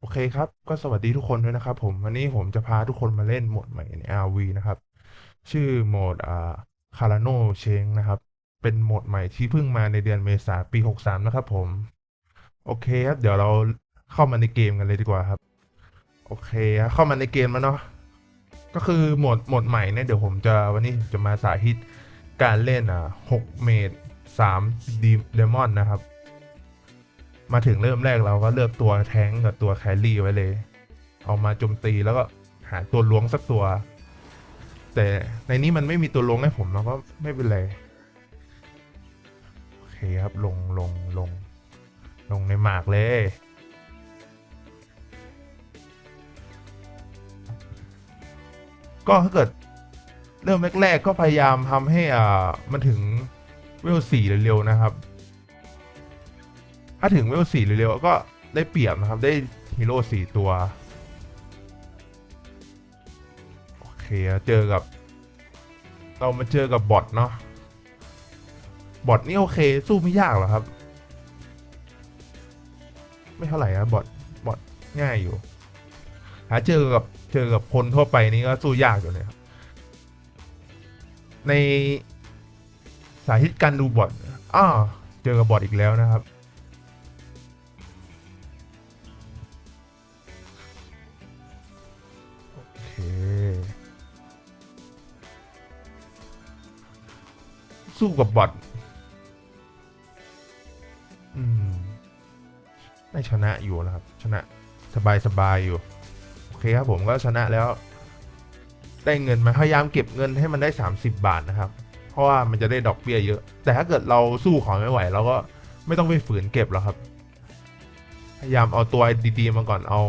โอเคครับ ก็สวัสดีทุกคนด้วยนะครับ ผมวันนี้ผมจะพาทุกคนมาเล่นโหมดใหม่ใน RV นะครับ ชื่อโหมดอ่าคาราโนเชงนะครับ เป็นโหมดใหม่ที่เพิ่งมาในเดือนเมษาปี 63 นะครับผม โอเคครับ เดี๋ยวเราเข้ามาในเกมกันเลยดีกว่าครับ โอเคครับเข้ามาในเกมแล้วเนาะก็คือโหมดโหมดใหม่เนี่ยเดี๋ยวผมจะวันนี้ผมจะมาสาธิตการเล่นอ่า6เมด3ดีเดมอนนะครับ มาถึงเริ่มแรกเราก็เลือกตัวแท้งกับตัวแครี่ไว้เลย เอามาโจมตีแล้วก็หาตัวล้วงสักตัว แต่ในนี้มันไม่มีตัวล้วงให้ผมเราก็ไม่เป็นไรโอเคครับลงลงลง ลงในหมากเลยก็ถ้าเกิดเริ่มแรก ๆ ก็พยายามทำให้อ่ามันถึงเวลสี่เร็วๆนะครับ ถ้าถึงเวลสี่เร็วๆก็ได้เปรียบนะครับ ได้ฮีโร่สี่ตัว โอเคเจอกับ เรามาเจอกับบอทเนาะ บอทนี่โอเค สู้ไม่ยากหรอครับ ไม่เท่าไหร่ครับบอท บอทง่ายอยู่ หาเจอกับเจอกับคนทั่วไปนี่ก็สู้ยากอยู่เลยครับ ในสาธิตการดูบอทอ้าเจอกับบอทอีกแล้วนะครับ สู้กับบอทอืมได้ชนะอยู่นะครับ ชนะสบายสบายอยู่ โอเคครับผมก็ชนะแล้ว ได้เงินมาพยายามเก็บเงินให้มันได้ 30 บาทนะครับ เพราะว่ามันจะได้ดอกเบี้ยเยอะ แต่ถ้าเกิดเราสู้ของไม่ไหวเราก็ไม่ต้องไปฝืนเก็บหรอกครับ พยายามเอาตัวดีๆมาก่อนเอา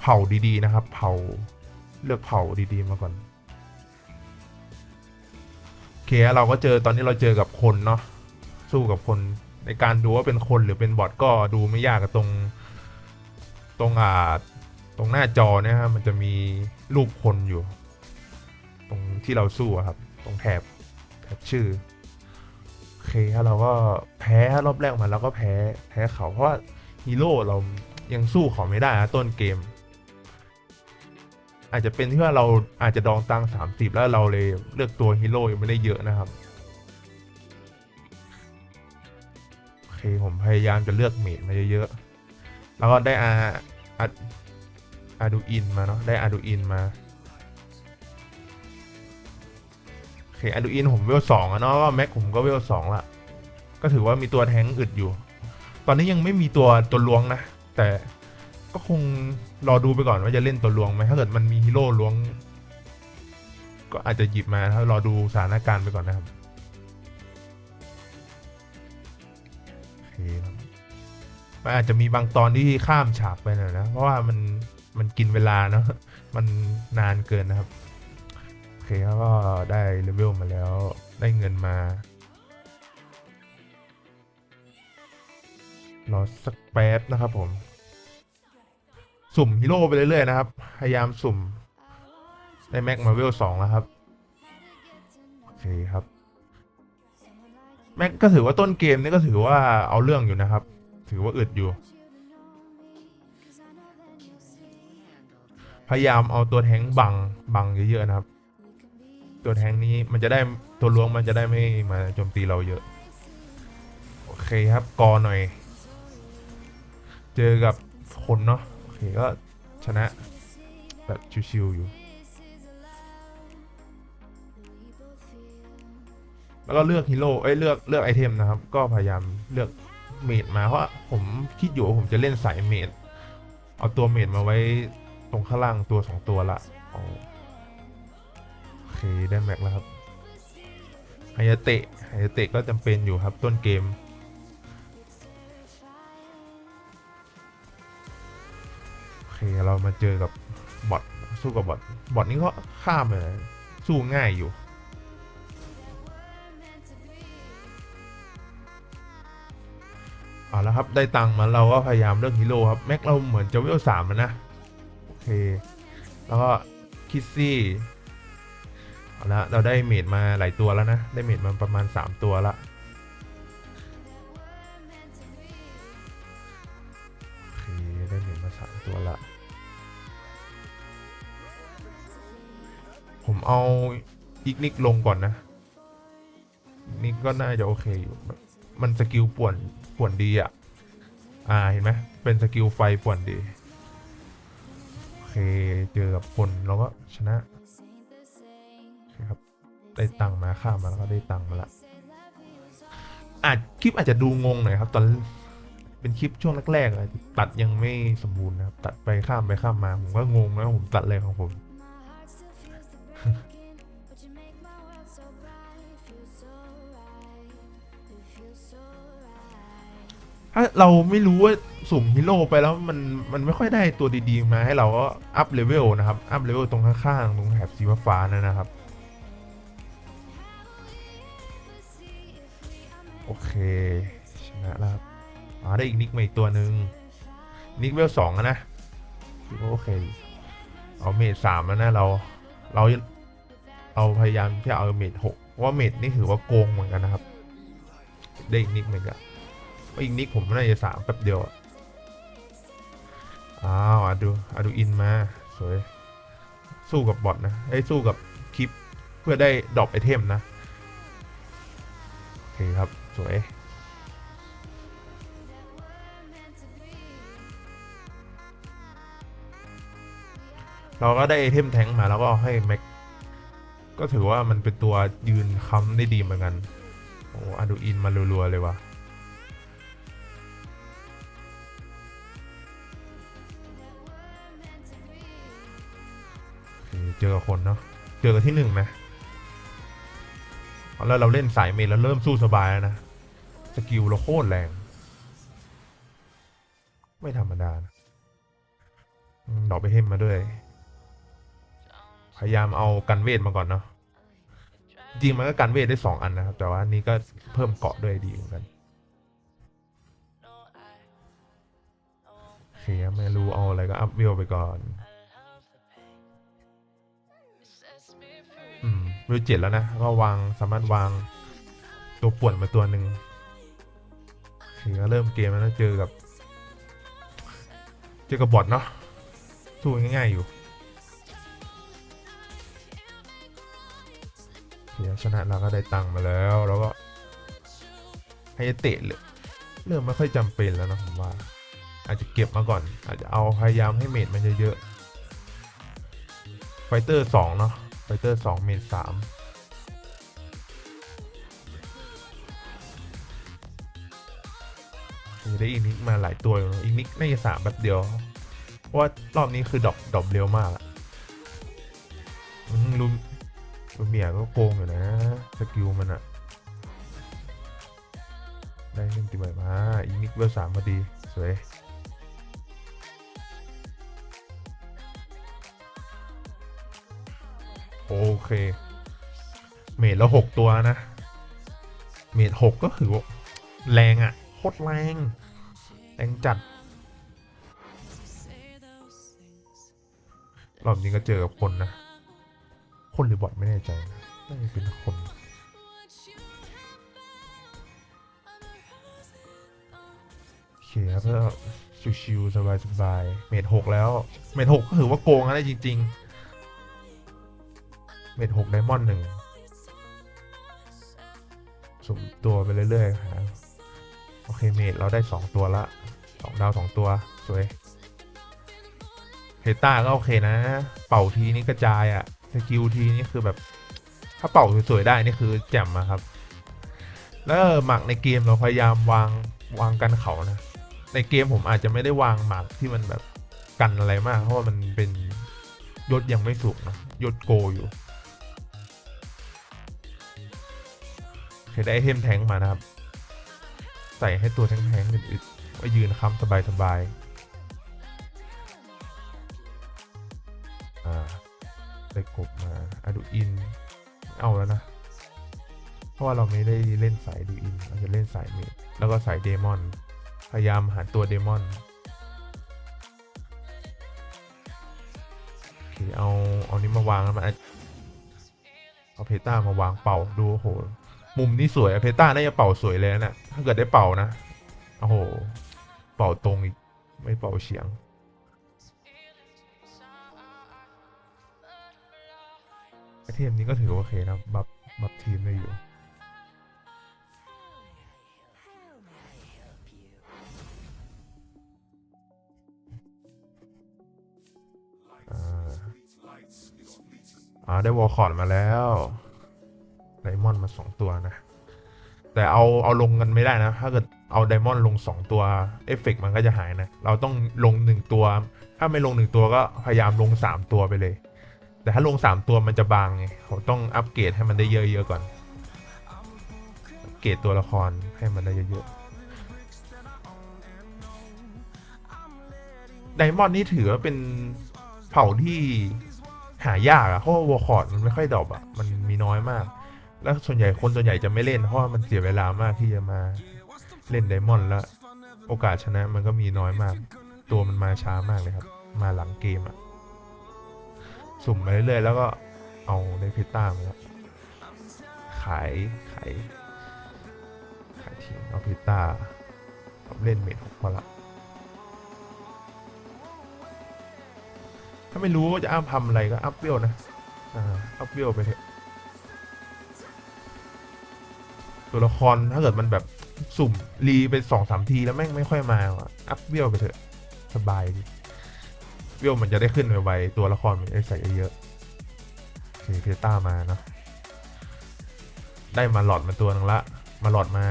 เผาดีๆนะครับ เผาเลือกเผาดีๆมาก่อน เคเราก็เจอตอนนี้เราเจอกับคนเนาะสู้กับคนในการดูว่าเป็นคนหรือเป็นบอทก็ดูไม่ยากกับตรงตรงอ่าตรงหน้าจอเนี่ยครับมันจะมีรูปคนอยู่ ตรงที่เราสู้ครับ ตรงแถบแถบชื่อโอเคครับเราก็แพ้รอบแรกมาแล้วก็แพ้แพ้เขาเพราะว่าฮีโร่เรายังสู้เขาไม่ได้นะต้นเกม อาจจะเป็นที่ว่าเราอาจจะดองตังสามสิบแล้วเราเลยเลือกตัวฮีโร่ยังไม่ได้เยอะนะครับโอเคผมพยายามจะเลือกเมดมาเยอะๆแล้วก็ได้อาอาอาดูอินมาเนาะได้อาดูอินมาโอเคอาดูอินผมเวลสองอะเนาะก็แม็กผมก็เวลสองละก็ถือว่ามีตัวแทงอึดอยู่ ตอนนี้ยังไม่มีตัวตัวลวงนะ แต่ ก็คงรอดูไปก่อนว่าจะเล่นตัวลวงไหมถ้าเกิดมันมีฮีโร่ลวง ก็อาจจะหยิบมาถ้ารอดูสถานการณ์ไปก่อนนะครับโอเคครับมันอาจจะมีบางตอนที่ข้ามฉากไปหน่อยนะ เพราะว่ามันมันกินเวลาเนาะมันนานเกินนะครับ โอเคก็ได้เลเวลมาแล้วได้เงินมารอสักแป๊บนะครับผม สุ่มฮีโร่ไปเรื่อยๆนะครับ พยายามสุ่มได้แม็กมาเวลสองแล้วครับโอเคครับแม็กก็ถือว่าต้นเกมนี่ก็ถือว่าเอาเรื่องอยู่นะครับ ถือว่าอึดอยู่ พยายามเอาตัวแทงบังบังเยอะๆนะครับ ตัวแทงนี้มันจะได้ตัวล้วงมันจะได้ไม่มาโจมตีเราเยอะ โอเคครับกอหน่อย เจอกับคนเนาะ เคก็ชนะแบบชิวๆอยู่ แล้วก็เลือกฮีโร่ เอ้ยเลือกเลือกไอเทมนะครับ ก็พยายามเลือกเมดมาเพราะผมคิดอยู่ว่าผมจะเล่นสายเมด เอาตัวเมดมาไว้ตรงข้างล่างตัวสองตัวละโอเคได้แม็กแล้วครับไฮยาเตะไฮยาเตะก็จำเป็นอยู่ครับต้นเกม เคเรามาเจอกับบอทสู้กับบอทบอทนี่ก็ข้ามเลยสู้ง่ายอยู่ เอาละครับ ได้ตังค์มาเราก็พยายามเลือกฮีโร่ครับ แม็กเราเหมือนจะเวลสามแล้วนะ โอเค แล้วก็คิสซี่ เอาละเราได้เมดมาหลายตัวแล้วนะ ได้เมดมาประมาณ 3 ตัวละ เอาอีกนิกลงก่อนนะนิกก็น่าจะโอเคอยู่มันสกิลป่วนป่วนดีอะ อ่าเห็นไหมเป็นสกิลไฟป่วนดี โอเคเจอกับคนเราก็ชนะครับได้ตังค์มาข้ามมาแล้วก็ได้ตังค์มาละอาจคลิปอาจจะดูงงหน่อยครับ ตอนเป็นคลิปช่วงแรกๆตัดยังไม่สมบูรณ์นะครับ ตัดไปข้ามไปข้ามมา ผมก็งงนะผมตัดเลยของผม ถ้าเราไม่รู้ว่าสุ่มฮีโร่ไปแล้วมันมันไม่ค่อยได้ตัวดีๆมาให้เราก็อัพเลเวลนะครับ อัพเลเวลตรงข้างๆตรงแถบสีฟ้านั่นนะครับ โอเค ชนะแล้วครับอ๋อได้อีกนิกมาอีกตัวหนึ่งนิกเวลสองนะ โอเค เอาเมดสามแล้วนะเรา เรา เราพยายามที่จะเอาเมดหกว่าเมดนี่ถือว่าโกงเหมือนกันนะครับ ได้อีกนิกเหมือนกันว่าอีกนิกผมน่าจะสามแป๊บเดียวอ้าวอะดูอะดูอินมาสวยสู้กับบอทนะไอ้สู้กับคลิปเพื่อได้ดรอปไอเทมนะโอเคครับสวยเราก็ได้ไอเทมแทงมาแล้วก็ให้แม็ก ก็ถือว่ามันเป็นตัวยืนค้ำได้ดีเหมือนกัน โอ้อะดูอินมารัวๆ เลยว่ะ เจอกับคนเนาะ เจอกับที่หนึ่งนะ แล้วเราเล่นสายเมนแล้วเริ่มสู้สบายแล้วนะ สกิลเราโคตรแรง ไม่ธรรมดานะดอกไปเทมมาด้วย พยายามเอากันเวทมาก่อนเนาะจริงมันก็กันเวทได้สองอันนะครับ แต่ว่าอันนี้ก็เพิ่มเกาะด้วยดีเหมือนกันโอเคครับไม่รู้เอาอะไรก็อัพเวลไปก่อนอืมเวลเจ็ดแล้วนะก็วางสามารถวางตัวป่วนมาตัวหนึ่งโอเคก็เริ่มเกมแล้วนะเจอกับ เจอกับบอทเนาะสู้ง่ายๆอยู่ ชนะเราก็ได้ตังค์มาแล้ว แล้วก็ให้เตะเลยเริ่มไม่ค่อยจำเป็นแล้วนะผมว่า อาจจะเก็บมาก่อน อาจจะเอาพยายามให้เมดมันเยอะๆไฟเตอร์สองเนาะไฟเตอร์สองเมตรสามได้อีกนิกมาหลายตัวอยู่นะอีกนิกน่าจะสามแบบเดียว เพราะว่ารอบนี้คือดอปดอปเร็วมากอะ ลูเมียก็โกงอยู่นะสกิลมันอะได้เล่นตีใบมาอีกนิกเวลสามพอดีสวยโอเค เมดล้วหกตัวนะ เมดหกก็คือว่าแรงอะ่ะโคตรแรง แรงจัด รอบนี้ก็เจอกับคนนะ คนหรือบอทไม่แน่ใจนะน่าจะเป็นคนโอเคครับก็ชิวๆสบายๆเมดหกแล้ว เมดหกก็ถือว่าโกงอะไรจริง ๆ เม็ดหกไดมอนด์หนึ่งสุ่มตัวไปเรื่อยๆครับโอเคเมดเราได้สองตัวละสองดาวสองตัว สวยเฮต้าก็โอเคนะ เป่าทีนี้กระจายอะ สกิลทีนี่คือแบบถ้าเป่าสวยๆได้นี่คือแจ่มอะครับ แล้วหมักในเกมเราพยายามวางวางกันเขานะ ในเกมผมอาจจะไม่ได้วางหมักที่มันแบบกันอะไรมาก เพราะว่ามันเป็นยศยังไม่สูงนะยศโกอยู่เคยได้ไอเทมแทงค์มานะครับ ใส่ให้ตัวแทงแทงๆอึดๆว่ายืนค้ำสบายๆอ่า ได้กบมาอะดูอิน เอาแล้วนะ เพราะว่าเราไม่ได้เล่นสายดูอิน เราจะเล่นสายเมดแล้วก็สายเดมอน พยายามหาตัวเดมอนโอเคเอาเอานี้มาวางแล้วมันอาเอาเพต้ามาวางเป่าดูโอ้โห มุมนี้สวยเพต้าน่าจะเป่าสวยเลยนะถ้าเกิดได้เป่านะโอ้โห เป่าตรงอีก ไม่เป่าเฉียง ไอเทมนี้ก็ถือโอเคนะบัฟบัฟทีมได้อยู่อ่าได้วอลคอร์ดมาแล้วไดมอนด์มาสองตัวนะ แต่เอาเอาลงกันไม่ได้นะ ถ้าเกิดเอาไดมอนด์ลงสองตัวเอฟเฟกต์มันก็จะหายนะ เราต้องลงหนึ่งตัว ถ้าไม่ลงหนึ่งตัวก็พยายามลงสามตัวไปเลย แต่ถ้าลงสามตัวมันจะบางไงเขาต้องอัปเกรดให้มันได้เยอะๆก่อนอัปเกรดตัวละครให้มันได้เยอะๆไดมอนด์นี่ถือว่าเป็นเผ่าที่หายากอะเพราะว่าวอลคอร์ดมันไม่ค่อยดรอปอะมันมีน้อยมาก แล้วส่วนใหญ่คนส่วนใหญ่จะไม่เล่นเพราะมันเสียเวลามากที่จะมาเล่นไดมอนด์แล้ว โอกาสชนะมันก็มีน้อยมาก ตัวมันมาช้ามากเลยครับ มาหลังเกมอะ สุ่มไปเรื่อยๆแล้วก็เอาในพิต้ามาแล้วขายขายขายทิ้งเอาพิต้าเอาเล่นเมทหกพอละถ้าไม่รู้ว่าจะอัพทำอะไรก็อัพเวลนะอ่าอัพเวลไปเถอะตัวละครถ้าเกิดมันแบบสุ่มรีไปสองสามทีแล้วแม่งไม่ค่อยมาว่ะอัพเวลไปเถอะสบายดี เวลมันจะได้ขึ้นไวๆตัวละครมันจะได้ใส่เยอะๆโอเคเพต้ามาเนอะได้มาหลอดมาตัวหนึงละ มาหลอดมา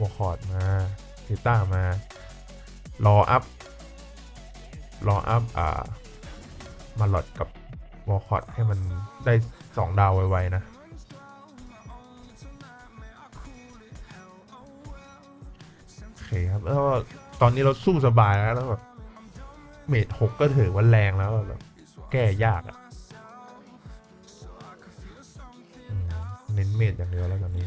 วอคอร์ดมาเพต้ามารออัพรออัพอ่ามาหลอดกับวอคอร์ดให้มันได้สองดาวไวๆนะโอเคครับแล้วตอนนี้เราสู้สบายแล้วแล้วแบบ เมดหกก็ถือว่าแรงแล้วแบบแก้ยากอะอืมเน้นเมดอย่างเดียวแล้วตอนนี้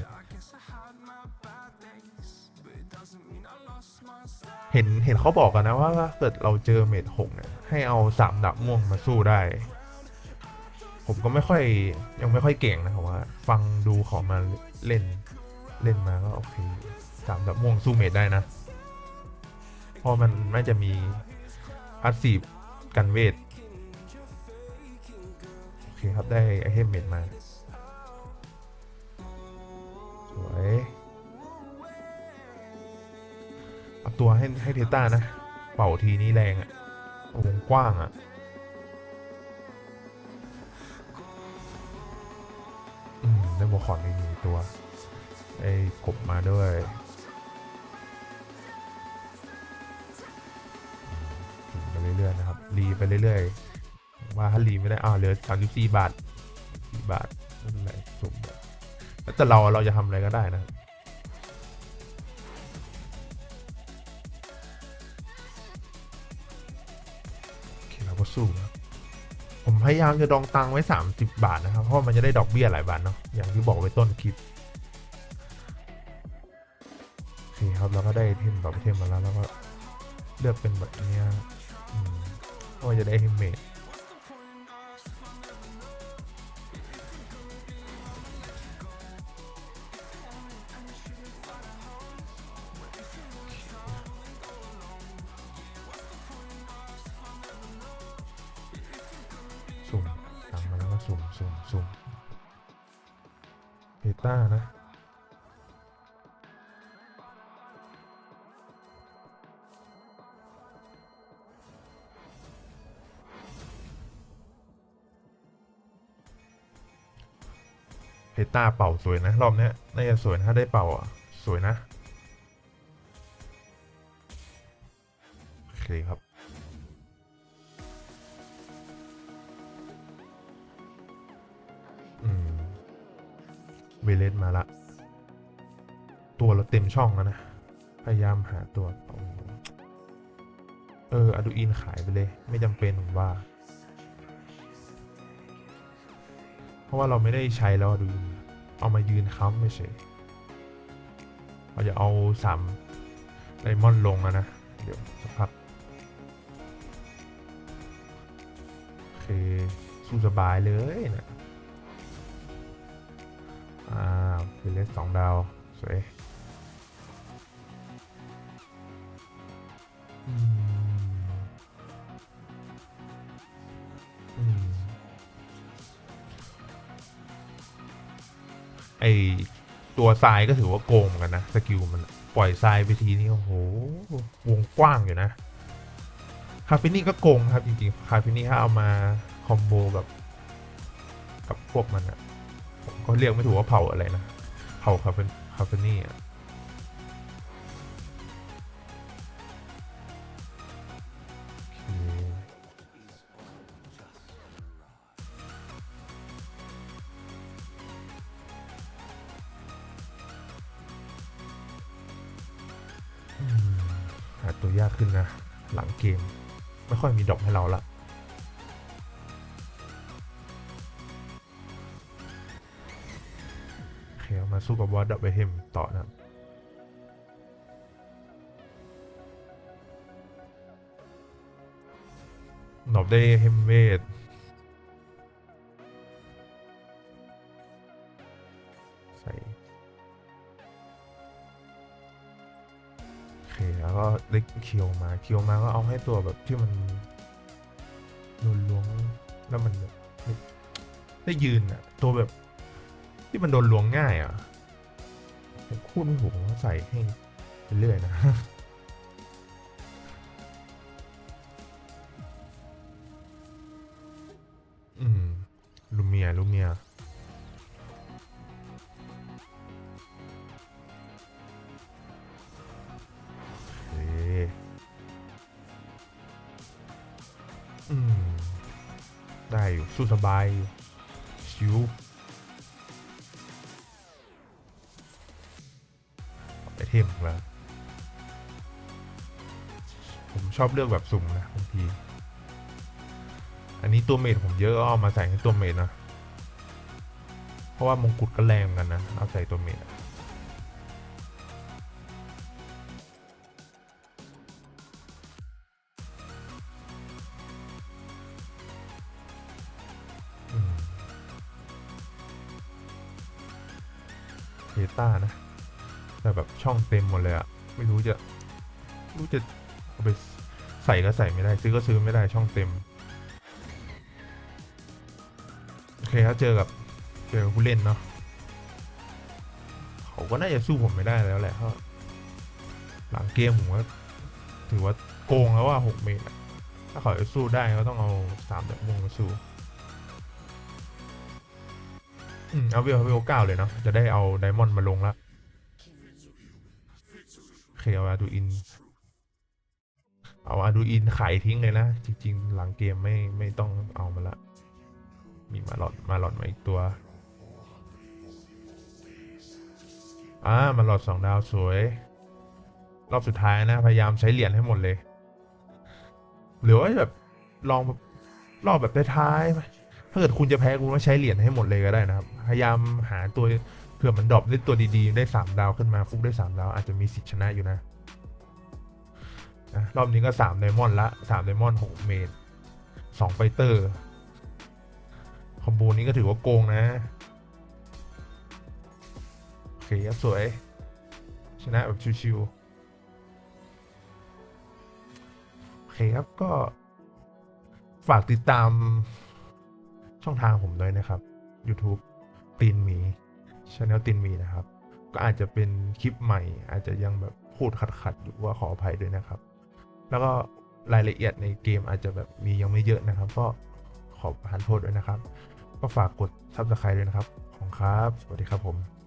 เห็นเห็นเขาบอกกันนะว่าถ้าเกิดเราเจอเมดหกเนี่ยให้เอาสามดาบม่วงมาสู้ได้ ผมก็ไม่ค่อยยังไม่ค่อยเก่งนะผมว่า ฟังดูเขามาเล่นเล่นมาก็โอเคสามดาบม่วงสู้เมดได้นะ เพราะมันไม่จะมี พาสซีฟกันเวท โอเคครับได้ไอเทมเมดมา สวยเอาตัวให้ให้เทต้านะ เป่าทีนี้แรงอะวงกว้างอะอืมได้บอคอนอีกหนึ่งตัวได้กบมาด้วย ถึงไปเรื่อยๆนะครับ รีไปเรื่อยๆ ว่าถ้ารีไม่ได้ อ้าว เหลือสามสิบสี่บาทสี่บาทไม่เป็นไรสุ่มแล้วแต่เราเราจะทำอะไรก็ได้นะครับโอเคเราก็สู้ครับผมพยายามจะดองตังไว้ 30 บาทนะครับ เพราะมันจะได้ดอกเบี้ยหลายบาทเนาะ อย่างที่บอกไว้ต้นคลิปโอเคครับ เราก็ได้เทมดอกเทมมาแล้ว แล้วก็เลือกเป็นแบบเนี้ย เพราะว่าจะได้เมเมดสุ่มตังมาแล้วก็สุ่มสุ่มสุ่มเพต้านะ เพต้าเป่าสวยนะรอบนี้น่าจะสวยนะถ้าได้เป่าอะสวยนะโอเคครับอืมเวเลสมาละ ตัวเราเต็มช่องแล้วนะ พยายามหาตัวโอ้โหเอออะดูอินขายไปเลย ไม่จำเป็นผมว่า เพราะว่าเราไม่ได้ใช้แล้วอะดูอิน เอามายืนค้ำไม่ใช่เราจะเอาสามไดมอนด์ลงแล้วนะ เดี๋ยวสักพักโอเค สู้สบายเลยนะ อ่าเป็นเลสสองดาว สวย ไอตัวทรายก็ถือว่าโกงกันนะสกิลมันปล่อยทรายไปทีนี้โอ้โหวงกว้างอยู่นะ คาเฟนี่ก็โกงครับจริงๆ คาเฟนี่ถ้าเอามาคอมโบกับกับพวกมันอะผมก็เรียกไม่ถูกว่าเผ่าอะไรนะ เผ่าคาเฟนคาเฟนี่อะ หาตัวยากขึ้นนะ หลังเกม ไม่ค่อยมีดอกให้เราละโอเคเอามาสู้กับวอสดับเบิลเฮมต่อนะหนอบได้เฮมเวท ล้วก็ได้เคียวมาเคียวมาก็เอาให้ตัวแบบที่มันโดนล้วงแล้วมันแบบได้ยืนอะตัวแบบ ที่มันโดนล้วงง่ายอะพูดไม่ถูกผมใส่ให้เรื่อยๆนะ บายอยู่ชิวไปเทมแล้วผมชอบเลือกแบบสุ่มนะบางที อันนี้ตัวเมดผมเยอะก็เอามาใส่ให้ตัวเมดนะ เพราะว่ามงกุฎก็แรงกันนะ เอาใส่ตัวเมดอะ ต้านะ แต่แบบช่องเต็มหมดเลยอะไม่รู้จะรู้จะเอาไปใส่ก็ใส่ไม่ได้ ซื้อก็ซื้อไม่ได้ช่องเต็ม โอเคครับเจอกับเจอกับผู้เล่นเนาะเขาก็น่าจะสู้ผมไม่ได้แล้วแหละเพราหลังเกมผมก็ถือว่าโกงแล้วว่าหกเมตรถ้าเขาจะสู้ได้ก็ต้องเอาสามแบบมงมาสู้ อืมเอาวลเอาเวลเก้าเลยเนาะจะได้เอาไดมอนด์มาลงละเคเอาอาดูอิน เอาอาดูอินขายทิ้งเลยนะ จริง ๆ หลังเกมไม่ไม่ต้องเอามาละ มีมาหลอดมาหลอดมาอีกตัวอ่ามาหลอดสองดาวสวย รอบสุดท้ายนะ พยายามใช้เหรียญให้หมดเลย หรือว่าแบบลองแบบรอบแบบท้ายๆไหม ถ้าเกิดคุณจะแพ้คุณก็ใช้เหรียญให้หมดเลยก็ได้นะครับ พยายามหาตัวเผื่อมันดรอปได้ตัวดีๆ ได้สามดาวขึ้นมาฟุกได้สามดาว อาจจะมีสิทธิ์ชนะอยู่นะนะรอบนี้ก็สามไดมอนด์ละสามไดมอนด์หกเมตรสองไฟเตอร์ คอมโบนี้ก็ถือว่าโกงนะ โอเคครับสวย ชนะแบบชิวๆ โอเคครับก็ฝากติดตาม ช่องทางผมด้วยนะครับ YouTube ตีนหมีช anel ตีนหมีนะครับ ก็อาจจะเป็นคลิปใหม่ อาจจะยังแบบพูดขัดๆอยู่ว่าขออภัยด้วยนะครับ แล้วก็รายละเอียดในเกมอาจจะแบบมียังไม่เยอะนะครับ ก็ขอประทานโทษด้วยนะครับ ก็ฝากกด subscribe ด้วยนะครับ ของครับ สวัสดีครับผม